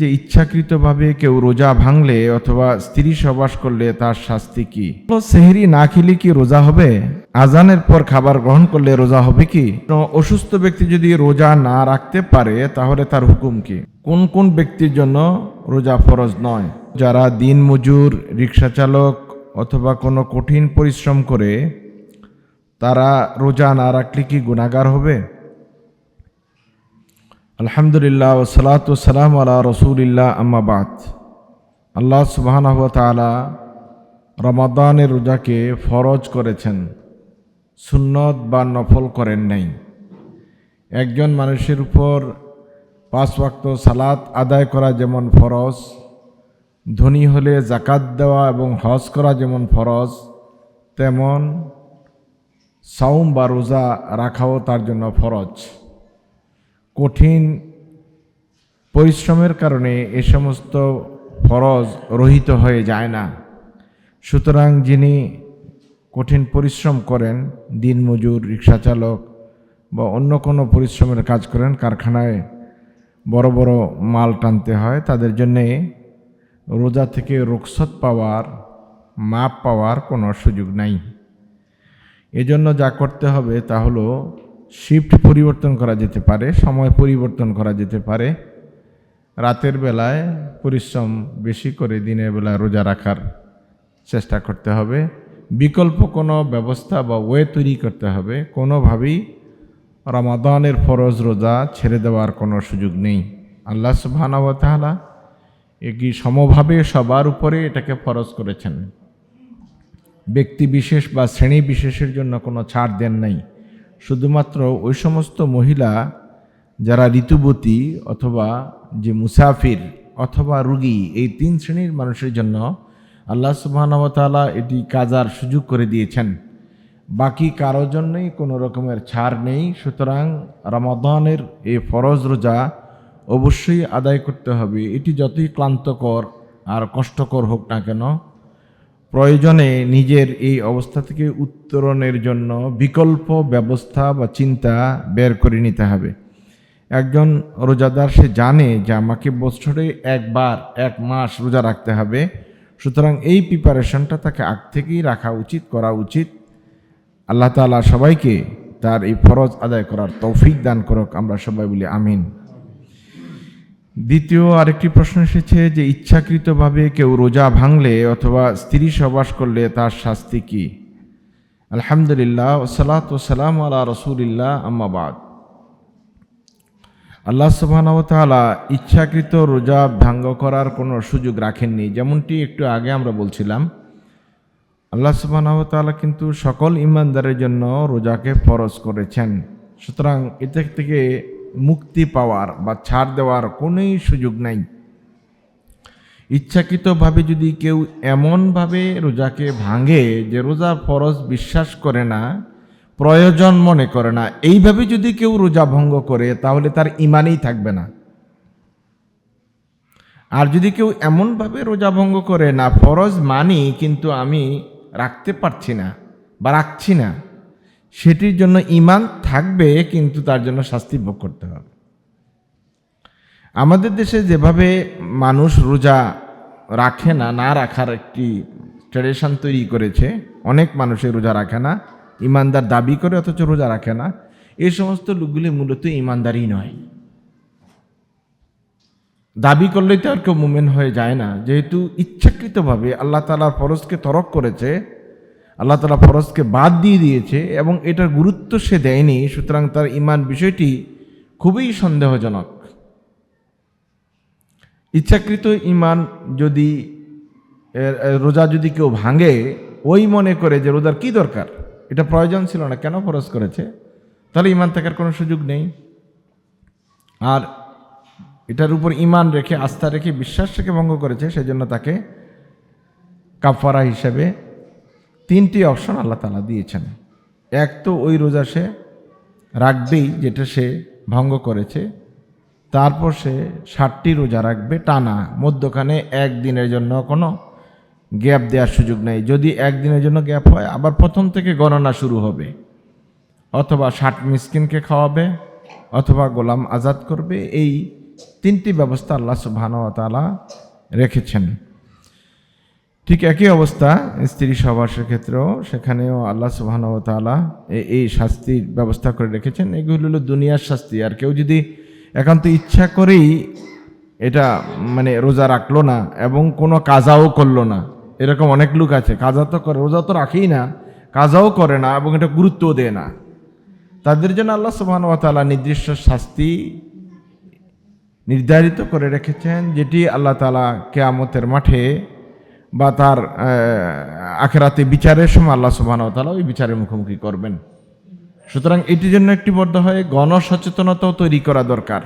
যে ইচ্ছাকৃতভাবে কেউ রোজা ভাঙলে অথবা স্ত্রী সবাস করলে তার শাস্তি কি? সেহরি না খেলে কি রোজা হবে? আজানের পর খাবার গ্রহণ করলে রোজা হবে কি? অসুস্থ ব্যক্তি যদি রোজা না রাখতে পারে, তাহলে তার হুকুম কি? কোন কোন ব্যক্তির জন্য রোজা ফরজ নয়? যারা দিন মজুর, রিক্সা চালক অথবা কোনো কঠিন পরিশ্রম করে, তারা রোজা না রাখলে কি গুণাগার হবে? আলহামদুলিল্লাহ ও সালাত সালাম আলা রসুলিল্লাহ আম্মাবাদ আল্লাহ সুবাহ তালা রমাদানের রোজাকে ফরজ করেছেন, সুন্নত বা নফল করেন নাই। একজন মানুষের উপর পাঁচ ওয়াক্ত সালাত আদায় করা যেমন ফরজ, ধনী হলে জাকাত দেওয়া এবং হজ করা যেমন ফরজ, তেমন সাউম বা রোজা রাখাও তার জন্য ফরজ। কঠিন পরিশ্রমের কারণে এ সমস্ত ফরজ রহিত হয়ে যায় না। সুতরাং যিনি কঠিন পরিশ্রম করেন দিনমজুর রিক্সা চালক বা অন্য কোনো পরিশ্রমের কাজ করেন, কারখানায় বড় বড় মাল টানতে হয়, তাদের জন্যে রোজা থেকে রুখসত পাওয়ার, মাপ পাওয়ার কোনো সুযোগ নাই। এজন্য যা করতে হবে তা হলো শিফট পরিবর্তন করা যেতে পারে, সময় পরিবর্তন করা যেতে পারে। রাতের বেলায় পরিশ্রম বেশি করে দিনের বেলায় রোজা রাখার চেষ্টা করতে হবে। বিকল্প কোনো ব্যবস্থা বা ওয়ে তৈরি করতে হবে। কোনোভাবেই রমাদানের ফরজ রোজা ছেড়ে দেওয়ার কোনো সুযোগ নেই। আল্লাহ সুবহানাহু এটি সমভাবে সবার উপরে এটাকে ফরজ করেছেন? ব্যক্তি বিশেষ বা শ্রেণি বিশেষের জন্য কোনো ছাড় দেন নাই। শুধুমাত্র ওই সমস্ত মহিলা যারা ঋতুবতী অথবা যে মুসাফির অথবা রুগী, এই তিন শ্রেণির মানুষের জন্য আল্লাহ সুবাহানবতালা এটি কাজার সুযোগ করে দিয়েছেন। বাকি কারও জন্যই কোনো রকমের ছাড় নেই। সুতরাং রমাদানের এই ফরজ রোজা অবশ্যই আদায় করতে হবে। এটি যতই ক্লান্তকর আর কষ্টকর হোক না কেন প্রয়োজনে নিজের এই অবস্থা থেকে উত্তরণের জন্য বিকল্প ব্যবস্থা বা চিন্তা বের করে নিতে হবে। একজন রোজাদার, সে জানে যে আমাকে বছরে একবার, এক মাস রোজা রাখতে হবে। সুতরাং এই প্রিপারেশনটা তাকে আগ থেকেই রাখা উচিত, করা উচিত। আল্লাহ তালা সবাইকে তার এই ফরজ আদায় করার তৌফিক দান করুক। আমরা সবাই বলি আমিন। দ্বিতীয় আরেকটি প্রশ্ন এসেছে যে, ইচ্ছাকৃতভাবে কেউ রোজা ভাঙলে অথবা স্ত্রী সবাস করলে তার শাস্তি কি? আলহামদুলিল্লাহ ওসালাত সালাম আলা রসুলিল্লাহ আম্মাবাদ আল্লাহ সুবাহানতালা ইচ্ছাকৃত রোজা ভাঙ্গ করার কোনো সুযোগ রাখেননি। যেমনটি একটু আগে আমরা বলছিলাম। আল্লাহ সুবাহানতালা কিন্তু সকল ইমানদারের জন্য রোজাকে ফরজ করেছেন। সুতরাং এতে থেকে মুক্তি পাওয়ার বা ছাড় দেওয়ার কোনোই সুযোগ নাই। ইচ্ছাকৃতভাবে যদি কেউ এমনভাবে রোজাকে ভাঙে যে রোজা ফরজ বিশ্বাস করে না, প্রয়োজন মনে করে না, এইভাবে যদি কেউ রোজা ভঙ্গ করে, তাহলে তার ইমানেই থাকবে না। আর যদি কেউ এমনভাবে রোজা ভঙ্গ করে, না, ফরজ মানি, কিন্তু আমি রাখতে পারছি না বা রাখছি না। সেটির জন্য ইমান থাকবে, কিন্তু তার জন্য শাস্তি ভোগ করতে হবে। আমাদের দেশে যেভাবে মানুষ রোজা রাখে না না রাখার একটি ট্রেডিশন তৈরি করেছে, অনেক মানুষের রোজা রাখে না ইমানদার দাবি করে অথচ রোজা রাখে না, এই সমস্ত লোকগুলি মূলত ইমানদারই নয়। দাবি করলেই তো আর কেউ মুমেন হয়ে যায় না। যেহেতু ইচ্ছাকৃতভাবে আল্লাহ তালার ফরজকে তরক করেছে আল্লাহ তালা ফরজকে বাদ দিয়ে দিয়েছে এবং এটার গুরুত্ব সে দেয়নি, সুতরাং তার ইমান বিষয়টি খুবই সন্দেহজনক। ইচ্ছাকৃত ইমান যদি রোজা যদি কেউ ভাঙে, ওই মনে করে যে রোজার কি দরকার? এটা প্রয়োজন ছিল না, কেন ফরজ করেছে? তাহলে ইমান থাকার কোনো সুযোগ নেই। আর এটার উপর ইমান রেখে, আস্থা রেখে, বিশ্বাস রেখে ভঙ্গ করেছে, সেজন্য তাকে কাফারা হিসেবে তিনটি অপশন আল্লাহ তালা দিয়েছেন। এক তো ওই রোজা সে রাখবেই, যেটা সে ভঙ্গ করেছে। তারপর সে ষাটটি রোজা রাখবে টানা। মধ্যখানে একদিনের জন্য কোনো গ্যাপ দেওয়ার সুযোগ নেই। যদি একদিনের জন্য গ্যাপ হয়, আবার প্রথম থেকে গণনা শুরু হবে। অথবা ষাট মিসকিনকে খাওয়াবে, অথবা গোলাম আজাদ করবে। এই তিনটি ব্যবস্থা আল্লাহ সুবাহানতালা রেখেছেন। ঠিক একই অবস্থা স্ত্রী সহবাসের ক্ষেত্রেও, সেখানেও আল্লাহ সুবাহানতালা এই শাস্তির ব্যবস্থা করে রেখেছেন। এগুলো হলো দুনিয়ার শাস্তি। আর কেউ যদি একান্ত ইচ্ছা করেই এটা মানে রোজা রাখল না এবং কোনো কাজাও করল না, এরকম অনেক লোক আছে, কাজা তো করে, রোজা তো রাখেই না, কাজাও করে না এবং এটা গুরুত্বও দেয় না। তাদের জন্য আল্লাহ সুবাহানুয়াতালা নির্দিষ্ট শাস্তি নির্ধারিত করে রেখেছেন, যেটি আল্লাহ তালা কেয়ামতের মাঠে বা তার আখেরাতে বিচারের সময় আল্লাহ সুবাহানুয়াতালা ওই বিচারের মুখোমুখি করবেন। সুতরাং এটির জন্য একটি বদ্ধ হয়ে গণসচেতনতাও তৈরি করা দরকার।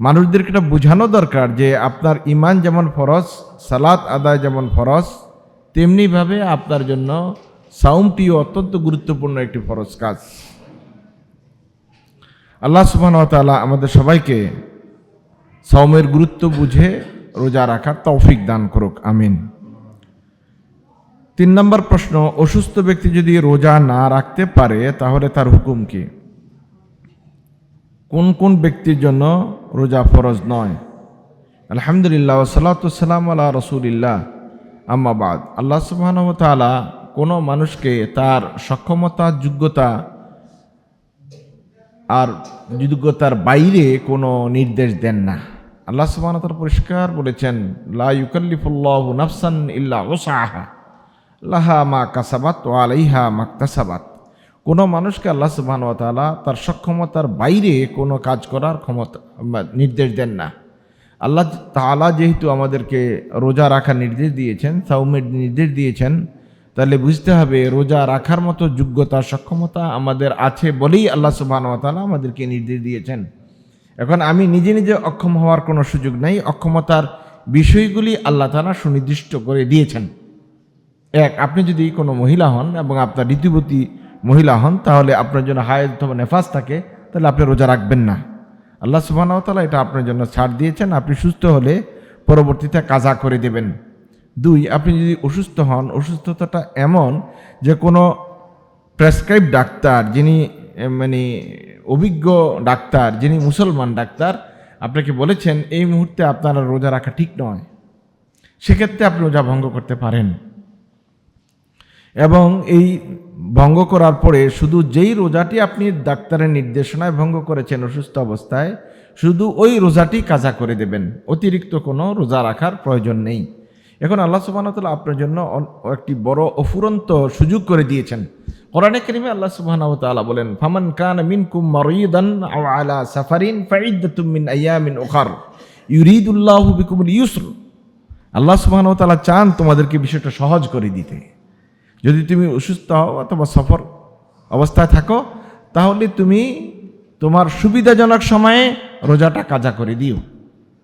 মানুষদেরকে এটা বোঝানো দরকার যে আপনার ইমান যেমন ফরজ, সালাত আদায় যেমন ফরজ, তেমনিভাবে আপনার জন্য সাউমটিও অত্যন্ত গুরুত্বপূর্ণ একটি ফরজ কাজ। আল্লাহ সুবাহ তালা আমাদের সবাইকে সৌমের গুরুত্ব বুঝে রোজা রাখার তৌফিক দান করুক, আমিন। তিন নম্বর প্রশ্ন, অসুস্থ ব্যক্তি যদি রোজা না রাখতে পারে, তাহলে তার হুকুম কি? কোন কোন ব্যক্তির জন্য রোজা ফরজ নয়? আলহামদুলিল্লাহ সাল্লাতাম আল্লাহ রসুলিল্লাহ। আম্মাবাদ আল্লাহ সুবাহানতালা কোনো মানুষকে তার সক্ষমতা, যোগ্যতা আর যোগ্যতার বাইরে কোনো নির্দেশ দেন না। আল্লাহ সুবাহতাল পরিষ্কার বলেছেন, লা ইউকাল্লিফুল্লাহ নাফসান ইল্লা ওসাহা। লাহা মা কাসাবাত ও আলাইহা মাক্তাসাবাত। কোনো মানুষকে আল্লাহ সুবাহানুয়াতালা তার সক্ষমতার বাইরে কোনো কাজ করার ক্ষমতা নির্দেশ দেন না। আল্লাহ তালা যেহেতু আমাদেরকে রোজা রাখার নির্দেশ দিয়েছেন সাউমের নির্দেশ দিয়েছেন, তাহলে বুঝতে হবে রোজা রাখার মতো যোগ্যতা, সক্ষমতা আমাদের আছে বলেই আল্লাহ সুবাহানুয়াতালা আমাদেরকে নির্দেশ দিয়েছেন। এখন আমি নিজে নিজে অক্ষম হওয়ার কোনো সুযোগ নেই, অক্ষমতার বিষয়গুলি আল্লাহ তালা সুনির্দিষ্ট করে দিয়েছেন। এক, আপনি যদি কোনো মহিলা হন এবং আপনার ঋতুবতী মহিলা হন, তাহলে আপনার জন্য হায় অথবা নেফাস থাকে, তাহলে আপনি রোজা রাখবেন না। আল্লাহ সুবাহতালা এটা আপনার জন্য ছাড় দিয়েছেন। আপনি সুস্থ হলে পরবর্তীতে কাজা করে দেবেন। দুই, আপনি যদি অসুস্থ হন, অসুস্থতাটা এমন যে কোনো প্রেসক্রাইব ডাক্তার যিনি মানে অভিজ্ঞ ডাক্তার, যিনি মুসলমান ডাক্তার, আপনাকে বলেছেন, এই মুহূর্তে আপনার রোজা রাখা ঠিক নয়। সেক্ষেত্রে আপনি রোজা ভঙ্গ করতে পারেন। এবং এই ভঙ্গ করার পরে শুধু যেই রোজাটি আপনি ডাক্তারের নির্দেশনায় ভঙ্গ করেছেন অসুস্থ অবস্থায়, শুধু ওই রোজাটি কাজা করে দেবেন। অতিরিক্ত কোনো রোজা রাখার প্রয়োজন নেই। এখন আল্লাহ সুবাহতাল্লাহ আপনার জন্য একটি বড় অফুরন্ত সুযোগ করে দিয়েছেন। কোরআনে করিমে আল্লাহ সুবাহ বলেন, ফামান কান মিন কুম মরিদান আলা সাফারিন ফাইদাতুম মিন ওখার ইউরিদুল্লাহ বিকুমুল ইউসর। আল্লাহ সুবাহ চান তোমাদেরকে বিষয়টা সহজ করে দিতে। যদি তুমি অসুস্থ হও অথবা সফর অবস্থায় থাকো, তাহলে তুমি তোমার সুবিধাজনক সময়ে রোজাটা কাজা করে দিও।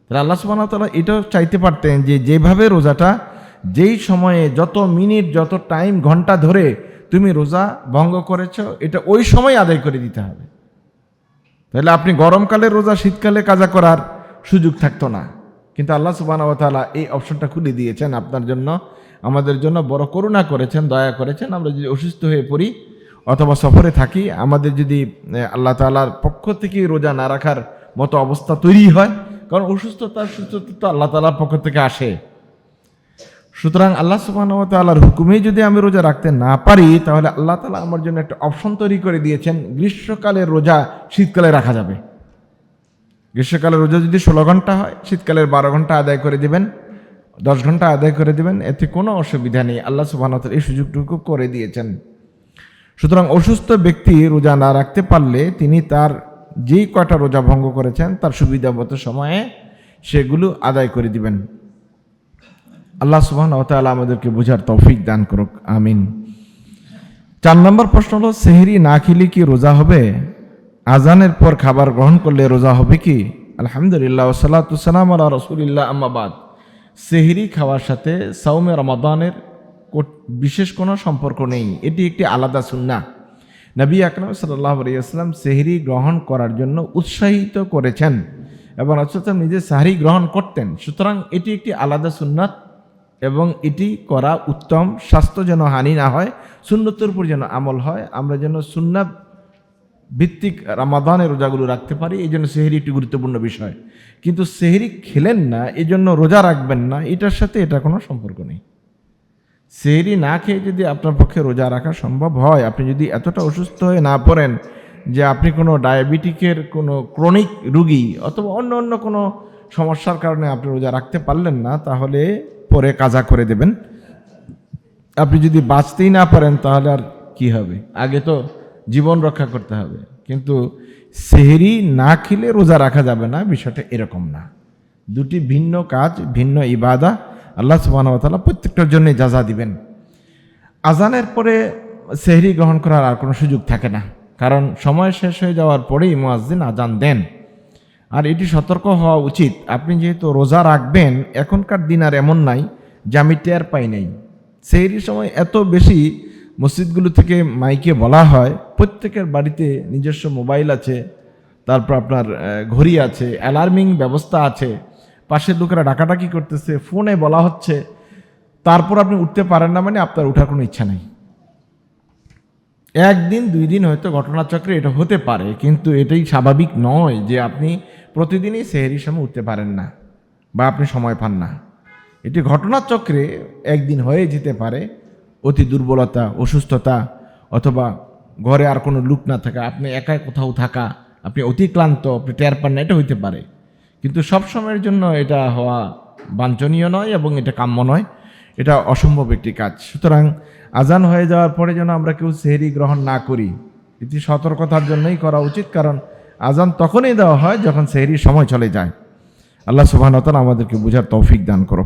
তাহলে আল্লাহ সুবাহতাল্লাহ এটাও চাইতে পারতেন যে যেভাবে রোজাটা, যেই সময়ে যত মিনিট, যত টাইম, ঘণ্টা ধরে তুমি রোজা ভঙ্গ করেছ, এটা ওই সময় আদায় করে দিতে হবে। তাহলে আপনি গরমকালে রোজা, শীতকালে কাজা করার সুযোগ থাকতো না। কিন্তু আল্লাহ সুবাহ এই অপশনটা খুলে দিয়েছেন আপনার জন্য। আমাদের জন্য বড় করুণা করেছেন, দয়া করেছেন। আমরা যদি অসুস্থ হয়ে পড়ি অথবা সফরে থাকি, আমাদের যদি আল্লাহ তালার পক্ষ থেকে রোজা না রাখার মতো অবস্থা তৈরি হয়, কারণ অসুস্থতা, সুস্থতা তো আল্লাহ তালার পক্ষ থেকে আসে। সুতরাং আল্লাহ সুবাহর হুকুমে যদি আমি রোজা রাখতে না পারি, তাহলে আল্লাহ তালা আমার জন্য একটা অপশন তৈরি করে দিয়েছেন, গ্রীষ্মকালে রোজা শীতকালে রাখা যাবে। গ্রীষ্মকালে রোজা যদি ষোলো ঘণ্টা হয়, শীতকালের বারো ঘণ্টা আদায় করে দিবেন। দশ ঘণ্টা আদায় করে দেবেন, এতে কোনো অসুবিধা নেই। আল্লাহ সুবাহ এই সুযোগটুকু করে দিয়েছেন। সুতরাং অসুস্থ ব্যক্তি রোজা না রাখতে পারলে তিনি তার যেই কয়টা রোজা ভঙ্গ করেছেন, তার সুবিধা মতো সময়ে সেগুলো আদায় করে দিবেন। আল্লাহ সুবাহ তালা আমাদেরকে বোঝার তৌফিক দান করুক, আমিন। চার নম্বর প্রশ্ন হলো, সেহরি না খেলে কি রোজা হবে? আজানের পর খাবার গ্রহণ করলে রোজা হবে কি? আলহামদুলিল্লাহ সাল্লাতুসালাম আল্লাহ রসুলিল্লাহ আম্মাবাদ সেহরি খাওয়ার সাথে সাউমে রমাদানের বিশেষ কোনো সম্পর্ক নেই। এটি একটি আলাদা সুন্না। নবী আকরম সাল্লাহ আলিয়াল্লাম সেহরি গ্রহণ করার জন্য উৎসাহিত করেছেন এবং রসুলাম নিজে সাহারি গ্রহণ করতেন। সুতরাং এটি একটি আলাদা সুন্নাত এবং এটি করা উত্তম, স্বাস্থ্য যেন হানি না হয়, সুন্নতের উপর যেন আমল হয়, আমরা যেন সুন্না ভিত্তিক রামাদানের রোজাগুলো রাখতে পারি, এই জন্য সেহেরি একটি গুরুত্বপূর্ণ বিষয়। কিন্তু সেহেরি খেলেন না, এই জন্য রোজা রাখবেন না, এটার সাথে এটা কোনো সম্পর্ক নেই। সেহেরি না খেয়ে যদি আপনার পক্ষে রোজা রাখা সম্ভব হয়, আপনি যদি এতটা অসুস্থ হয়ে না পড়েন যে আপনি কোনো ডায়াবেটিকের কোনো ক্রনিক রুগী অথবা অন্য অন্য কোনো সমস্যার কারণে আপনি রোজা রাখতে পারলেন না, তাহলে পরে কাজা করে দেবেন। আপনি যদি বাঁচতেই না পারেন, তাহলে আর কি হবে? আগে তো জীবন রক্ষা করতে হবে। কিন্তু সেহেরি না খেলে রোজা রাখা যাবে না, বিষয়টা এরকম না। দুটি ভিন্ন কাজ, ভিন্ন ইবাদা, আল্লাহ সুবাহতালা প্রত্যেকটার জন্য যাজা দিবেন। আজানের পরে সেহরি গ্রহণ করার আর কোনো সুযোগ থাকে না। কারণ সময় শেষ হয়ে যাওয়ার পরেই মুয়াজ্জিন আজান দেন। আর এটি সতর্ক হওয়া উচিত। আপনি যেহেতু রোজা রাখবেন, এখনকার দিন আর এমন নাই যে আমি টের পাই নাই। সেহরির সময় এত বেশি মসজিদগুলো থেকে মাইকে বলা হয়, প্রত্যেকের বাড়িতে নিজস্ব মোবাইল আছে, তারপর আপনার ঘড়ি আছে, অ্যালার্মিং ব্যবস্থা আছে, পাশের লোকেরা ডাকাডাকি করতেছে, ফোনে বলা হচ্ছে, তারপর আপনি উঠতে পারেন না মানে আপনার ওঠার কোনো ইচ্ছা নেই। একদিন, দুই দিন হয়তো ঘটনাচক্রে এটা হতে পারে, কিন্তু এটাই স্বাভাবিক নয় যে আপনি প্রতিদিনই সেহেরির সময় উঠতে পারেন না, বা আপনি সময় পান না। এটি ঘটনাচক্রে একদিন হয়ে যেতে পারে অতি দুর্বলতা, অসুস্থতা, অথবা ঘরে আর কোনো লুক না থাকা, আপনি একাই কোথাও থাকা, আপনি অতি ক্লান্ত, আপনি টের পান না, এটা হইতে পারে। কিন্তু সব সময়ের জন্য এটা হওয়া বাঞ্ছনীয় নয় এবং এটা কাম্য নয়, এটা অসম্ভব একটি কাজ। সুতরাং আজান হয়ে যাওয়ার পরে যেন আমরা কেউ সেহরি গ্রহণ না করি, এটি সতর্কতার জন্যই করা উচিত, কারণ আজান তখনই দেওয়া হয় যখন সেহরির সময় চলে যায়। আল্লাহ সুবাহ আমাদেরকে বোঝার তৌফিক দান করো